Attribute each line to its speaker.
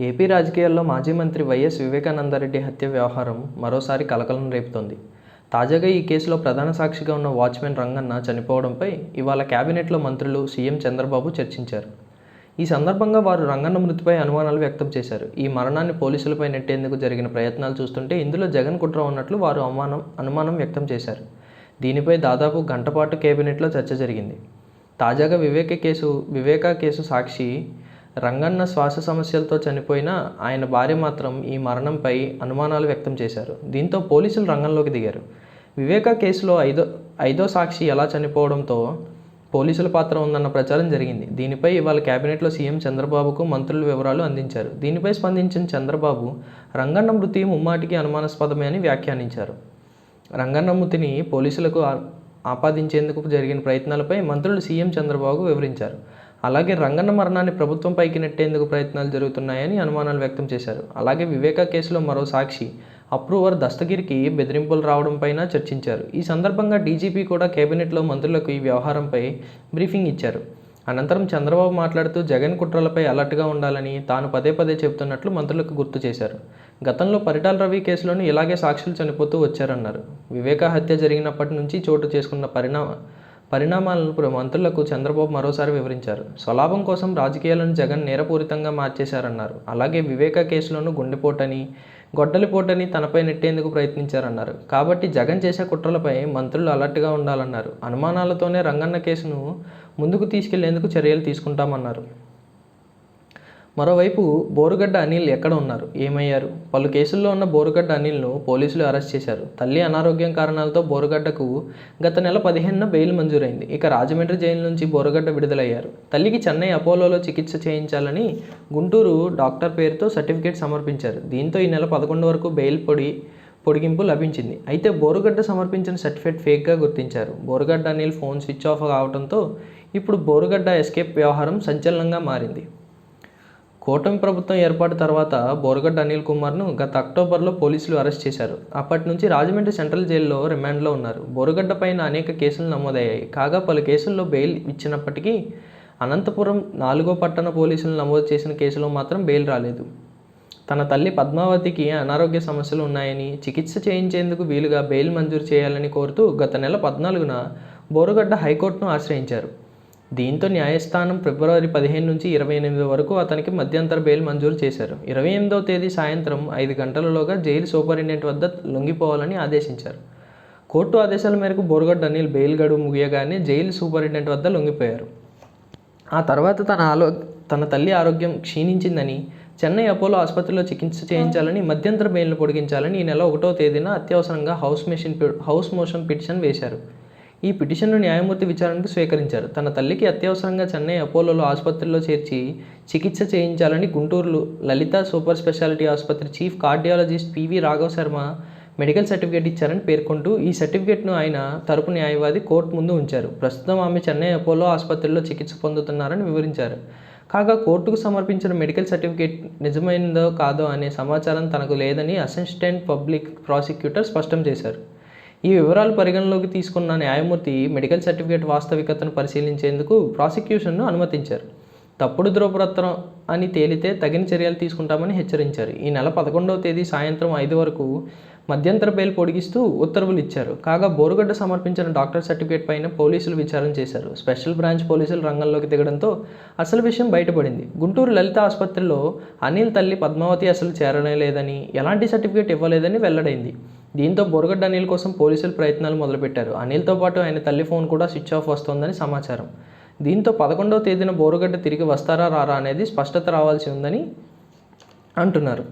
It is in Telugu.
Speaker 1: ఏపీ రాజకీయాల్లో మాజీ మంత్రి వైఎస్ వివేకానందరెడ్డి హత్య వ్యవహారం మరోసారి కలకలం రేపుతోంది. తాజాగా ఈ కేసులో ప్రధాన సాక్షిగా ఉన్న వాచ్మెన్ రంగన్న చనిపోవడంపై ఇవాళ కేబినెట్లో మంత్రులు సీఎం చంద్రబాబు చర్చించారు. ఈ సందర్భంగా వారు రంగన్న మృతిపై అనుమానాలు వ్యక్తం చేశారు. ఈ మరణాన్ని పోలీసులపై నెట్టేందుకు జరిగిన ప్రయత్నాలు చూస్తుంటే ఇందులో జగన్ కుట్ర ఉన్నట్లు వారు అనుమానం అనుమానం వ్యక్తం చేశారు. దీనిపై దాదాపు గంటపాటు కేబినెట్లో చర్చ జరిగింది. తాజాగా వివేక కేసు వివేక కేసు సాక్షి రంగన్న శ్వాస సమస్యలతో చనిపోయిన ఆయన భార్య మాత్రం ఈ మరణంపై అనుమానాలు వ్యక్తం చేశారు. దీంతో పోలీసులు రంగంలోకి దిగారు. వివేక కేసులో ఐదో ఐదో సాక్షి ఎలా చనిపోవడంతో పోలీసుల పాత్ర ఉందన్న ప్రచారం జరిగింది. దీనిపై ఇవాళ కేబినెట్లో సీఎం చంద్రబాబుకు మంత్రుల వివరాలు అందించారు. దీనిపై స్పందించిన చంద్రబాబు రంగన్న మృతి ముమ్మాటికి అనుమానాస్పదమే అని వ్యాఖ్యానించారు. రంగన్న మృతిని పోలీసులకు ఆపాదించేందుకు జరిగిన ప్రయత్నాలపై మంత్రులు సీఎం చంద్రబాబు వివరించారు. అలాగే రంగన్న మరణాన్ని ప్రభుత్వం పైకి నెట్టేందుకు ప్రయత్నాలు జరుగుతున్నాయని అనుమానాలు వ్యక్తం చేశారు. అలాగే వివేక కేసులో మరో సాక్షి అప్రూవర్ దస్తగిరికి బెదిరింపులు రావడంపైన చర్చించారు. ఈ సందర్భంగా డీజీపీ కూడా కేబినెట్లో మంత్రులకు ఈ వ్యవహారంపై బ్రీఫింగ్ ఇచ్చారు. అనంతరం చంద్రబాబు మాట్లాడుతూ జగన్ కుట్రలపై అలర్ట్గా ఉండాలని తాను పదే పదే చెబుతున్నట్లు మంత్రులకు గుర్తు చేశారు. గతంలో పరిటాల రవి కేసులోనూ ఇలాగే సాక్షులు చనిపోతూ వచ్చారన్నారు. వివేక హత్య జరిగినప్పటి నుంచి చోటు చేసుకున్న పరిణామ పరిణామాలను మంత్రులకు చంద్రబాబు మరోసారి వివరించారు. స్వలాభం కోసం రాజకీయాలను జగన్ నేరపూరితంగా మార్చేశారన్నారు. అలాగే వివేక కేసులోనూ గుండెపోటని గొడ్డలిపోటని తనపై నెట్టేందుకు ప్రయత్నించారన్నారు. కాబట్టి జగన్ చేసే కుట్రలపై మంత్రులు అలర్ట్గా ఉండాలన్నారు. అనుమానాలతోనే రంగన్న కేసును ముందుకు తీసుకెళ్ళేందుకు చర్యలు తీసుకుంటామన్నారు. మరోవైపు బోరుగడ్డ అనిల్ ఎక్కడ ఉన్నారు? ఏమయ్యారు? పలు కేసుల్లో ఉన్న బోరుగడ్డ అనిల్ను పోలీసులు అరెస్ట్ చేశారు. తల్లి అనారోగ్యం కారణాలతో బోరుగడ్డకు గత నెల పదిహేనున బెయిల్ మంజూరైంది. ఇక రాజమండ్రి జైలు నుంచి బోరుగడ్డ విడుదలయ్యారు. తల్లికి చెన్నై అపోలోలో చికిత్స చేయించాలని గుంటూరు డాక్టర్ పేరుతో సర్టిఫికేట్ సమర్పించారు. దీంతో ఈ నెల పదకొండు వరకు బెయిల్ పొడి పొడిగింపు లభించింది. అయితే బోరుగడ్డ సమర్పించిన సర్టిఫికేట్ ఫేక్గా గుర్తించారు. Borugadda Anil phone switch off కావడంతో ఇప్పుడు బోరుగడ్డ ఎస్కేప్ వ్యవహారం సంచలనంగా మారింది. కూటమి ప్రభుత్వం ఏర్పాటు తర్వాత బోరగడ్డ అనిల్ కుమార్ను గత అక్టోబర్లో పోలీసులు అరెస్ట్ చేశారు. అప్పటి నుంచి రాజమండ్రి సెంట్రల్ జైల్లో రిమాండ్లో ఉన్నారు. బోరగడ్డ పైన అనేక కేసులు నమోదయ్యాయి. కాగా పలు కేసుల్లో బెయిల్ ఇచ్చినప్పటికీ అనంతపురం నాలుగో పట్టణ పోలీసులు నమోదు చేసిన కేసులో మాత్రం బెయిల్ రాలేదు. తన తల్లి పద్మావతికి అనారోగ్య సమస్యలు ఉన్నాయని చికిత్స చేయించేందుకు వీలుగా బెయిల్ మంజూరు చేయాలని కోరుతూ గత నెల పద్నాలుగున బోరుగడ్డ హైకోర్టును ఆశ్రయించారు. దీంతో న్యాయస్థానం ఫిబ్రవరి పదిహేను నుంచి ఇరవై ఎనిమిది వరకు అతనికి మధ్యంతర బెయిల్ మంజూరు చేశారు. ఇరవై ఎనిమిదవ తేదీ సాయంత్రం ఐదు గంటలలోగా జైలు సూపరింటెండెంట్ వద్ద లొంగిపోవాలని ఆదేశించారు. కోర్టు ఆదేశాల మేరకు బోర్గడ్ అనిల్ బెయిల్ గడువు ముగియగానే జైలు సూపరింటెండెంట్ వద్ద లొంగిపోయారు. ఆ తర్వాత తన ఆలో తన తల్లి ఆరోగ్యం క్షీణించిందని చెన్నై అపోలో ఆసుపత్రిలో చికిత్స చేయించాలని మధ్యంతర బెయిల్ను పొడిగించాలని ఈ నెల ఒకటో తేదీన అత్యవసరంగా house machine house motion petition వేశారు. ఈ పిటిషన్ను న్యాయమూర్తి విచారణకు స్వీకరించారు. తన తల్లికి అత్యవసరంగా చెన్నై అపోలోలో ఆసుపత్రిలో చేర్చి చికిత్స చేయించాలని గుంటూరులో లలిత సూపర్ స్పెషాలిటీ ఆసుపత్రి chief cardiologist P V Raghav Sharma medical certificate ఇచ్చారని పేర్కొంటూ ఈ సర్టిఫికేట్ను ఆయన తరపు న్యాయవాది కోర్టు ముందు ఉంచారు. ప్రస్తుతం ఆమె చెన్నై అపోలో ఆసుపత్రిలో చికిత్స పొందుతున్నారని వివరించారు. కాగా కోర్టుకు సమర్పించిన మెడికల్ సర్టిఫికేట్ నిజమైనదో కాదో అనే సమాచారం తనకు లేదని అసిస్టెంట్ పబ్లిక్ ప్రాసిక్యూటర్ స్పష్టం చేశారు. ఈ వివరాలు పరిగణలోకి తీసుకున్న న్యాయమూర్తి మెడికల్ సర్టిఫికేట్ వాస్తవికతను పరిశీలించేందుకు ప్రాసిక్యూషన్ను అనుమతించారు. తప్పుడు ధృవపత్రం అని తేలితే తగిన చర్యలు తీసుకుంటామని హెచ్చరించారు. ఈ నెల పదకొండవ తేదీ సాయంత్రం ఐదు వరకు మధ్యంతర బెయిల్ పొడిగిస్తూ ఉత్తర్వులు ఇచ్చారు. కాగా బోరుగడ్డ సమర్పించిన డాక్టర్ సర్టిఫికేట్ పైన పోలీసులు విచారణ చేశారు. స్పెషల్ బ్రాంచ్ పోలీసులు రంగంలోకి దిగడంతో అసలు విషయం బయటపడింది. గుంటూరు లలిత ఆసుపత్రిలో అనిల్ తల్లి పద్మావతి అసలు చేరనే లేదని ఎలాంటి సర్టిఫికేట్ ఇవ్వలేదని వెల్లడైంది. దీంతో బోరుగడ్డ అనిల్ కోసం పోలీసులు ప్రయత్నాలు మొదలుపెట్టారు. అనిల్తో పాటు ఆయన తల్లి ఫోన్ కూడా స్విచ్ ఆఫ్ వస్తోందని సమాచారం. దీంతో పదకొండవ తేదీన బోరుగడ్డ తిరిగి వస్తారా రారా అనేది స్పష్టత రావాల్సి ఉందని అంటున్నారు.